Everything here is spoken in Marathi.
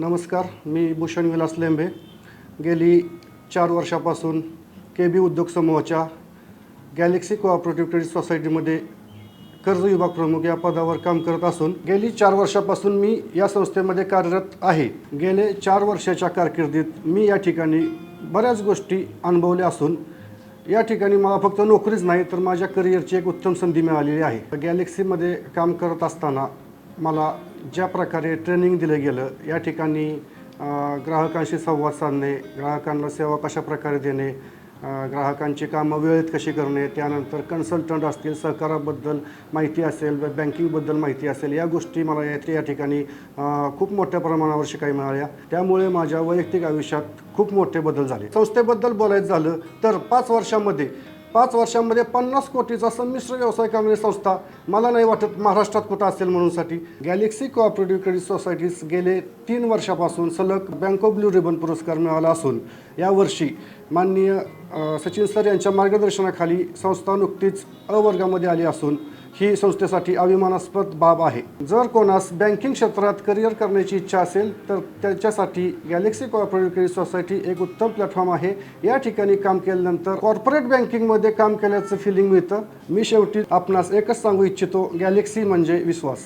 नमस्कार मी भूषण विलास लेंबे. गेली चार वर्षापासून के बी उद्योग समूहाच्या गॅलेक्सी कोऑपरेटिव्ह क्रेडिट सोसायटीमध्ये कर्ज विभाग प्रमुख या पदावर काम करत असून गेली चार वर्षापासून मी या संस्थेमध्ये कार्यरत आहे. गेले चार वर्षाच्या कारकिर्दीत मी या ठिकाणी बऱ्याच गोष्टी अनुभवल्या असून या ठिकाणी मला फक्त नोकरीच नाही तर माझ्या करिअरची एक उत्तम संधी मिळालेली आहे. गॅलेक्सीमध्ये काम करत असताना मला ज्या प्रकारे ट्रेनिंग दिलं गेलं या ठिकाणी ग्राहकांशी संवाद साधणे ग्राहकांना सेवा कशा प्रकारे देणे ग्राहकांची कामं वेळेत कशी करणे त्यानंतर कन्सल्टंट असतील सहकाराबद्दल माहिती असेल बँकिंगबद्दल माहिती असेल या गोष्टी मला येथे या ठिकाणी खूप मोठ्या प्रमाणावर शिकायला मिळाल्या. त्यामुळे माझ्या वैयक्तिक आयुष्यात खूप मोठे बदल झाले. संस्थेबद्दल बोलायचं झालं तर पाच वर्षामध्ये पाच वर्षामध्ये पन्नास कोटीचा संमिश्र व्यवसाय करणारी संस्था मला नाही वाटत महाराष्ट्रात कुठं असेल म्हणूनसाठी गॅलेक्सी कोऑपरेटिव्ह क्रेडिट सोसायटीज गेले तीन वर्षापासून सलग बँक ऑफ ब्ल्यू रिबन पुरस्कार मिळाला असून यावर्षी माननीय सचिन सर यांच्या मार्गदर्शनाखाली संस्था नुकतीच अवर्गामध्ये आली असून ही संस्थेसाठी अभिमानास्पद बाब आहे. जर कोणास बँकिंग क्षेत्रात करिअर करण्याची इच्छा असेल तर त्याच्यासाठी गॅलेक्सी कॉर्पोरेट क्रेडिट सोसायटी एक उत्तम प्लॅटफॉर्म आहे. या ठिकाणी काम केल्यानंतर कॉर्पोरेट बँकिंगमध्ये काम केल्याचं फिलिंग मिळतं. मी शेवटी आपणास एकच सांगू इच्छितो गॅलेक्सी म्हणजे विश्वास.